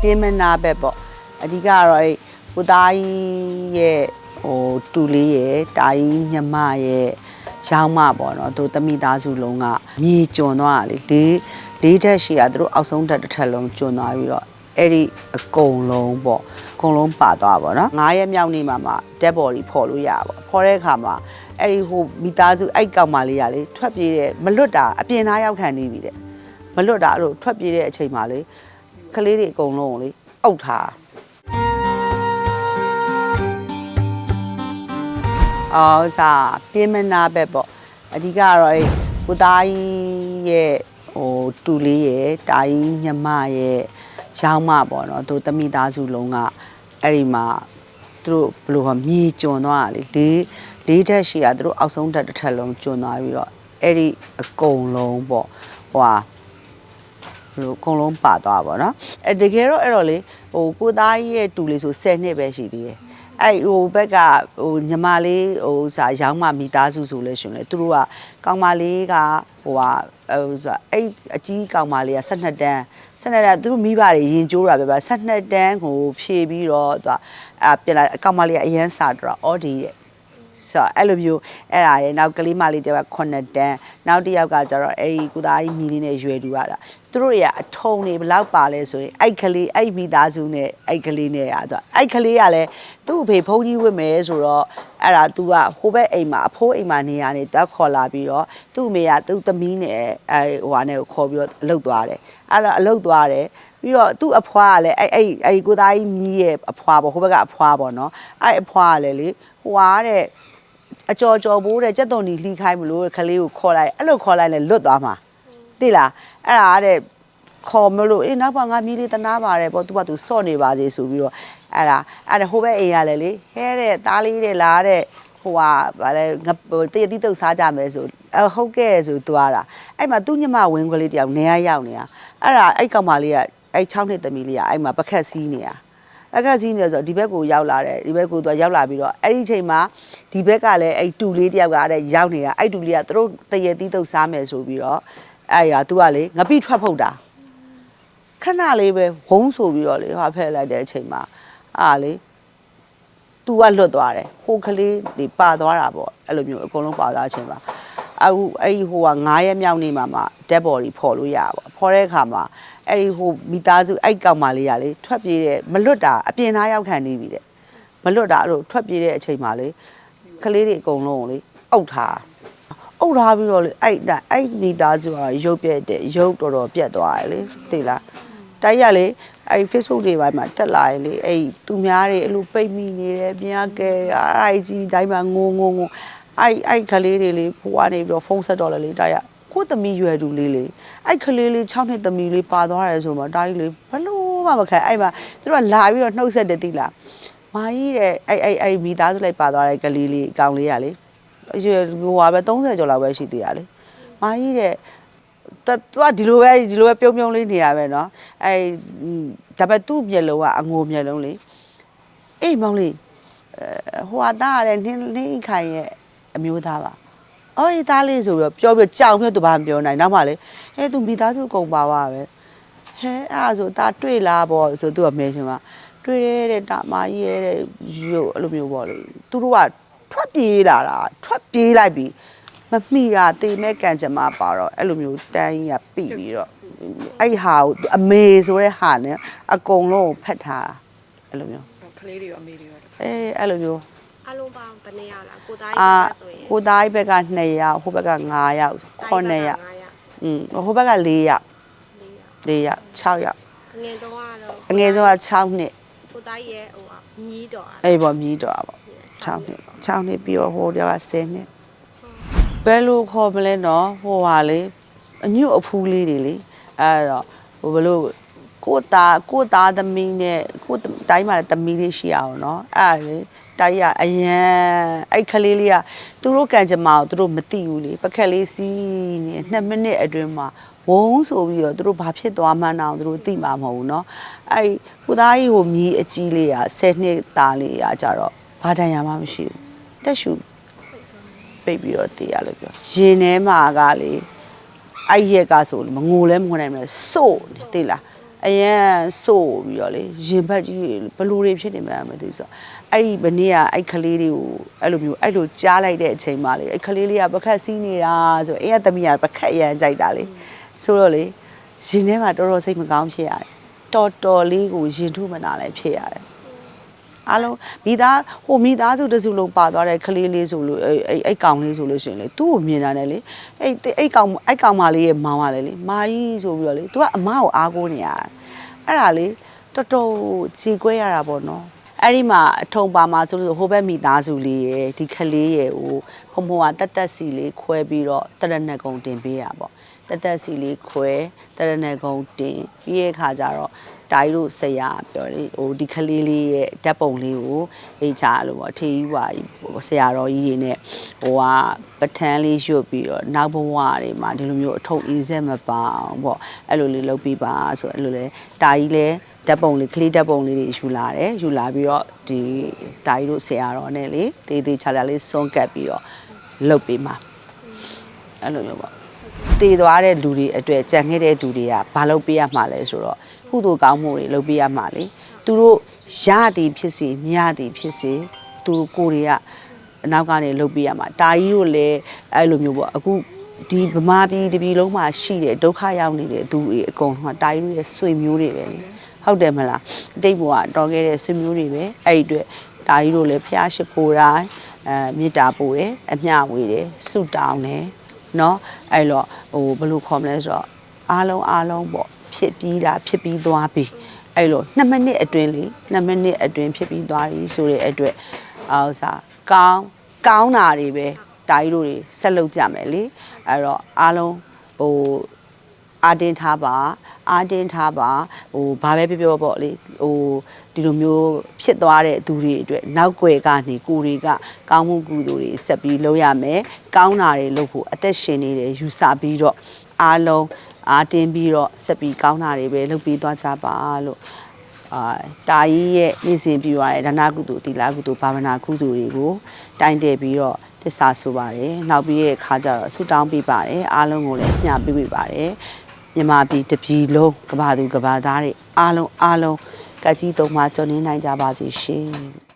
ပြင်းမနာဘက်ပေါ့အဓိကကတော့အဲ့ကိုသားကြီးရဲ့ဟိုတူလေးရဲ့တာကြီးညမရဲ့ရောင်းမပေါ့နော်သူတမိသားစုလုံးကမြေကျွံသွားတာလေလေးလေးတက်ရှိရသူတို့အောက်ဆုံးတက်တစ်ထက်လုံးကျွံသွားပြီးတော့အဲ့ဒီအကုန်လုံးပေါ့အကုန်လုံးပါသွားပါတော့9ရက်မြောက်နေ့မှာမှ dead body ဖော်လို့ရပါပေါ့ဖော်တဲ့အခါမှာအဲ့ဒီဟိုမိသားစုအဲ့ကောင်မလေးကလေထွက်ပြေးတဲ့မလွတ်တာအပြင်သားရောက်ခံနေပြီတဲ့မလွတ်တာအဲ့လိုထွက်ပြေးတဲ့အချိန်မှာလေ ကလေးတွေအကုန်လုံးကိုလေအုပ်ထားအော်စာပြင်းမနာဘက်ပေါ့အဓိကကတော့အဲ့ကိုသားကြီးရဲ့ဟိုတူလေးရဲ့တာကြီးညမရဲ့ရောင်းမပေါ့နော်သူတမိသားစုလုံးကအဲ့ဒီမှာသူတို့ဘယ်လိုကမြေကျွံသွားတာလေလေးလေးတက်ရှိရသူတို့အောက်ဆုံးတက်တစ်ထက်လုံးကျွံသွားပြီးတော့အဲ့ဒီအကုန်လုံးပေါ့ဟိုဟာ ဘယ်လိုအကုန်လုံးပါသွားပါတော့အဲတကယ်တော့အဲ့တော့လေဟိုကိုသားကြီးရဲ့တူလေးဆို10နှစ်ပဲရှိသေးတယ်အဲ့ဟိုဘက်ကဟိုညီမလေးဟိုစာရောင်းမမိသားစုဆိုလဲရှင်လေသူတို့ကကောင်မလေးကဟိုဟာဟိုစာအဲ့အကြီးကောင်မလေးက12တန်း12တန်းသူတို့မိဘတွေရင်ကျိုးတာပဲဗျ12တန်းကိုဖြည့်ပြီးတော့သူကအာပြန်လာကောင်မလေးကအရန်စာတော့အော်ဒီရဲ့ ဆိုတော့အဲ့လိုမျိုးအဲ့ဒါရဲ့နောက်ကလေးမလေးတယောက်က9တန်းနောက်တစ်ယောက်ကကျတော့အဲ့ဒီကုသားကြီးမြည်လေးနဲ့ရွယ်တူရတာသူတို့တွေကအထုံနေဘယ်လောက်ပါလဲဆိုရင်အဲ့ကလေးအဲ့မိသားစုနဲ့အဲ့ကလေးနဲ့อ่ะဆိုအဲ့ကလေးကလည်းသူ့အဖေဖုန်းကြီးဝတ်မယ်ဆိုတော့အဲ့ဒါ तू ကဟိုဘက်အိမ်မှာအဖိုးအိမ်မှာနေရနေတက်ခေါ်လာပြီးတော့သူ့အမေကသူ့သမီးနဲ့အဲဟိုဟာနဲ့ကိုခေါ်ပြီးတော့အလုပ်သွားတယ်အဲ့တော့အလုပ်သွားတယ်ပြီးတော့သူ့အဖွားကလည်းအဲ့အဲ့အဲ့ကိုသားကြီးမြည်ရဲ့အဖွားပေါ့ဟိုဘက်ကအဖွားပေါ့နော်အဲ့အဖွားကလည်းလေဟိုဟာတဲ့ အကြော်ကြော်ဘိုးတဲ့ကြက်သွန်ဒီလှီခိုင်းမလို့ခလေးကိုခေါ်လိုက်အဲ့လိုခေါ်လိုက်လဲလွတ်သွားမှာသိလားအဲ့ဒါတဲ့ခေါ်မလို့အေးနောက်ပါငါမြည်လေးတနာပါတယ်ပေါ့သူကသူစော့နေပါစေဆိုပြီးတော့အဲ့ဒါအဲ့ဒါဟိုဘက်အိမ်ရလဲလေဟဲတဲ့သားလေးတဲ့လားတဲ့ဟိုဟာဗာလဲငါတည့်တိတုတ်စားကြမယ်ဆိုအဟုတ်ကဲ့ဆိုသွားတာအဲ့မှာသူ့ညမဝင်းကလေးတယောက်နေရရောက်နေတာအဲ့ဒါအဲ့ကောင်မလေးကအဲ့6နှစ်သမီးလေးကအဲ့မှာပကက်စီးနေတာ အခက်ကြီးနေဆိုတော့ဒီဘက်ကိုရောက်လာတယ်ဒီဘက်ကိုသူကရောက်လာပြီးတော့အဲ့ဒီအချိန်မှာဒီဘက်ကလည်းအဲ့တူလေးတယောက်ကတဲ့ရောက်နေတာအဲ့တူလေးကသူတို့တရေတီးတုပ်စားမယ်ဆိုပြီးတော့အဲ့ရသူကလေငပိထွက်ဖုတ်တာခဏလေးပဲဝုန်းဆိုပြီးတော့လေဟာဖဲ့လိုက်တဲ့အချိန်မှာအာလေသူကလွတ်သွားတယ်ဟိုကလေးတွေပါသွားတာပေါ့အဲ့လိုမျိုးအကုန်လုံးပါသွားတဲ့အချိန်မှာ အခုအဲ့ဒီဟိုက9ရက်မြောက်နေ့မှာမှ dead body ဖော်လို့ရပါပေါ့ဖော်တဲ့အခါမှာအဲ့ဒီဟိုမိသားစုအဲ့ကောင်မလေးကလေထွက်ပြေးတဲ့မလွတ်တာအပြင်သားရောက်ခံနေပြီတဲ့မလွတ်တာအဲ့လိုထွက်ပြေးတဲ့အချိန်မှာလေကလေးတွေအကုန်လုံးကိုလေအုပ်ထားအုပ်ထားပြီးတော့လေအဲ့ဒါအဲ့မိသားစုကရုပ်ပြက်တဲ့ရုပ်တော်တော်ပြက်သွားတယ်လေသိလားတိုက်ရလေအဲ့ Facebook တွေပိုင်းမှာတက်လာရင်လေအဲ့သူများတွေအဲ့လိုပိတ်မိနေတယ်ပြင်ရကဲအဲ့ကြီးတိုင်းမှာငိုငိုငို အဲ့အဲ့ကလေးတွေလေဘွားနေပြီးတော့ဖုန်းဆက်တော့လေလေတိုက်ရကိုသမီးရွယ်သူလေးလေအဲ့ကလေးလေး6နှစ်သမီးလေးပါသွားတယ်ဆိုတော့တိုက်လေဘလို့မှမခံအဲ့မှာသူတို့ကလာပြီးတော့နှုတ်ဆက်တယ်တိလားမာကြီးတဲ့အဲ့အဲ့အဲ့မိသားစုလိုက်ပါသွားတဲ့ကလေးလေးအကောင်လေးကလေရွယ်ဟိုဟာပဲ30ကျော်လောက်ပဲရှိသေးတာလေမာကြီးတဲ့ တသူကဒီလိုပဲဒီလိုပဲပြုံးပြုံးလေးနေရပဲเนาะအဲဒါပေမဲ့သူ့မျက်လုံးကအငိုမျက်လုံးလေအေးမောင်လေးအဲဟိုဟာတားရတယ်နင်းနင်းခိုင်ရဲ့ အမျိုးသားပါအော်အေးသားလေးဆိုပြီးတော့ပြောပြီးကြောင်ပြသူဘာမပြောနိုင်နောက်မှလေဟဲ့သူမိသားစုကုန်ပါပါပဲဟဲအဲ့ဒါဆိုတာတွေ့လားပေါ့ဆိုသူကမဲရှင်မှာတွေ့ရတဲ့တာမကြီးရဲ့တဲ့ရုပ်အဲ့လိုမျိုးပေါ့လေသူတို့ကထွက်ပြေးလာတာထွက်ပြေးလိုက်ပြီးမမိတာတေမဲ့ကံကြမ္မာပါတော့အဲ့လိုမျိုးတန်းကြီးကပြီပြီးတော့အဲ့ဟာကိုအမေဆိုတဲ့ဟာနဲ့အကုန်လုံးကိုဖက်ထားတာအဲ့လိုမျိုးကလေးတွေရောအမေတွေရောအေးအဲ့လိုမျိုး အားလုံးပေါင်းဘယ်နှစ်ယောက်လားကိုသားကြီးအာဘက်ကဆိုရင်ဟိုသားဘက်က2ယောက်ဟိုဘက်က9ယောက်9ယောက်9ယောက်อืมဟိုဘက်က4ယောက်4ယောက်4ယောက်6ယောက်ငယ်ဆုံးကတော့အငယ်ဆုံးက6နှစ်ကိုသားကြီးရဲ့ဟိုကညီးတော်အဲ့ပေါ့မြည်တော့တာပေါ့6နှစ်6နှစ်ပြီးတော့ဟိုတယောက်က10နှစ်ဘယ်လိုခေါ်မလဲနော်ဟိုဟာလေအညွတ်အဖူးလေးတွေလေအဲ့တော့ဟိုဘယ်လို့ ကိုယ့်သားကိုယ့်သားသမီးနဲ့ကိုယ့်တိုင်းမှာလည်းသမီးလေးရှိအောင်เนาะအဲ့ဒါလေတိုင်းရအရန်အဲ့ခလေးလေးကသူတို့ကံကြမ္မာကိုသူတို့မသိဘူးလေပကက်လေးစီးနေ2မိနစ်အတွင်းမှာဝုန်းဆိုပြီးတော့သူတို့ဘာဖြစ်သွားမှန်းတော့သူတို့သိမှာမဟုတ်ဘူးเนาะအဲ့ကိုသားကြီးကိုမြည်အကြီးလေးက10နှစ်သားလေးကကြတော့ဘာတန်ရမှမရှိဘူးတက်ရှူပိတ်ပြီးတော့တည်ရလို့ပြောရင်ထဲမှာကလေအဲ့ရက်ကဆိုလို့မငိုလဲမငိုနိုင်ဘူးလေစို့နေသိလား အရင်စို့ပြီးတော့လေရင်ဘတ်ကြီးဘလူတွေဖြစ်နေမှန်းမသိဘူးဆိုတော့အဲ့ဒီဘနေ့ကအဲ့ကလေးလေးကိုအဲ့လိုမျိုးအဲ့လိုကြားလိုက်တဲ့အချိန်မှလေအဲ့ကလေးလေးကပခတ်စီးနေတာဆိုတော့အဲ့ရသမီးကပခတ်ရမ်းကြိုက်တာလေဆိုတော့လေရင်ထဲမှာတော်တော်စိတ်မကောင်းဖြစ်ရတယ်တော်တော်လေးကိုရင်ထုမနာလည်းဖြစ်ရတယ် အားလုံးမိသားဟိုမိသားစုတစ်စုလုံးပါသွားတဲ့ကလေးလေးဆိုလို့အဲ့အဲ့အဲ့ကောင်လေးဆိုလို့ရှိရင်လေသူ့ကိုမြင်တာနဲ့လေအဲ့အဲ့ကောင်အဲ့ကောင်မလေးရဲ့မောင်ကလည်းလေမာကြီးဆိုပြီးတော့လေ तू ကအမကိုအားကိုးနေရတာအဲ့ဒါလေတော်တော်ကြည်ကွဲရတာပေါ့နော်အဲ့ဒီမှာအထုံပါမှာဆိုလို့ဟိုဘက်မိသားစုလေးရဲ့ဒီကလေးရဲ့ဟိုဖုံဖုံကတက်တက်စီလေးခွဲပြီးတော့တရဏဂုံတင်ပေးရပေါ့ တက်တက်စီလေးခွဲတရဏဂုံတင်ပြီးရဲ့ခါကျတော့တာကြီးတို့ဆရာပြောတယ်ဟိုဒီကလေးလေးရဲ့ဓာတ်ပုံလေးကိုအေးချလို့ပေါ့အထေကြီးပါဆရာတော်ကြီးတွေနဲ့ဟိုကပထန်းလေးရွတ်ပြီးတော့နောက်ဘဝတွေမှာဒီလိုမျိုးအထုပ်အေးဆက်မပါအောင်ပေါ့အဲ့လိုလေးလုပ်ပြီးပါဆိုအဲ့လိုလေတာကြီးလည်းဓာတ်ပုံလေးကလေးဓာတ်ပုံလေးတွေယူလာတယ်ယူလာပြီးတော့ဒီတာကြီးတို့ဆရာတော်နဲ့လေတေးသေးချာချာလေးစွန့်ကပ်ပြီးတော့လုပ်ပြီးမှာအဲ့လိုမျိုးပေါ့ တည်သွားတဲ့လူတွေအတွက်ကြံခဲ့တဲ့သူတွေကဘာလုပ်ပေးရမှာလဲဆိုတော့ကုသိုလ်ကောင်းမှုတွေလုပ်ပေးရမှာလေသူတို့ရသည်ဖြစ်စေမြသည်ဖြစ်စေသူတို့ကိုယ်တွေကအနောက်ကနေလုပ်ပေးရမှာတာကြီးတို့လည်းအဲ့လိုမျိုးပေါ့အခုဒီဗမာပြည်တပြည်လုံးမှာရှိတဲ့ဒုက္ခရောက်နေတဲ့သူတွေအကုန်လုံးကတာကြီးတို့ရဲ့ဆွေမျိုးတွေပဲလေဟုတ်တယ်မလားအတိတ်ဘဝတော်ခဲ့တဲ့ဆွေမျိုးတွေပဲအဲ့ဒီအတွက်တာကြီးတို့လည်းဖျားရှိခိုးတိုင်းအဲမေတ္တာပို့တယ်အမျှဝေတယ်ဆုတောင်းတယ် เนาะအဲ့တော့ဟိုဘယ်လိုခေါ်မလဲဆိုတော့အားလုံးအားလုံးပေါ့ဖြစ်ပြီးတာဖြစ်ပြီးသွားပြီအဲ့လို2မိနစ်အတွင်းလေ2မိနစ်အတွင်းဖြစ်ပြီးသွားပြီဆိုတဲ့အတွက်အာဥစားကောင်းကောင်းတာတွေပဲတာကြီးတို့တွေဆက်လုပ်ကြမယ်လေအဲ့တော့အားလုံးဟို အာတင်ထားပါအာတင်ထားပါဟိုဘာပဲပြောပြောပေါ့လေဟိုဒီလိုမျိုးဖြစ်သွားတဲ့သူတွေအတွက်နောက်ွယ်ကနေကိုယ်တွေကကောင်းမှုကုသိုလ်တွေဆက်ပြီးလုပ်ရမယ်ကောင်းတာတွေလုပ်ဖို့အသက်ရှင်နေတယ်ယူဆပြီးတော့အားလုံးအာတင်ပြီးတော့ဆက်ပြီးကောင်းတာတွေပဲလုပ်ပြီးသွားကြပါလို့အာတာကြီးရဲ့နေ့စဉ်ပြရတဲ့ဒါနကုသိုလ်သီလကုသိုလ်ဘာဝနာကုသိုလ်တွေကိုတိုင်တယ်ပြီးတော့သစ္စာဆိုပါတယ်နောက်ပြီးရဲ့ခါကျတော့ဆုတောင်းပေးပါတယ်အားလုံးကိုလည်းညှပေးပေးပါတယ် မြန်မာပြည်တပြည်လုံးကဘာသူကဘာသားတွေအားလုံးအားလုံးကကြီးသုံးပါကြော်နေနိုင်ကြပါစေရှင်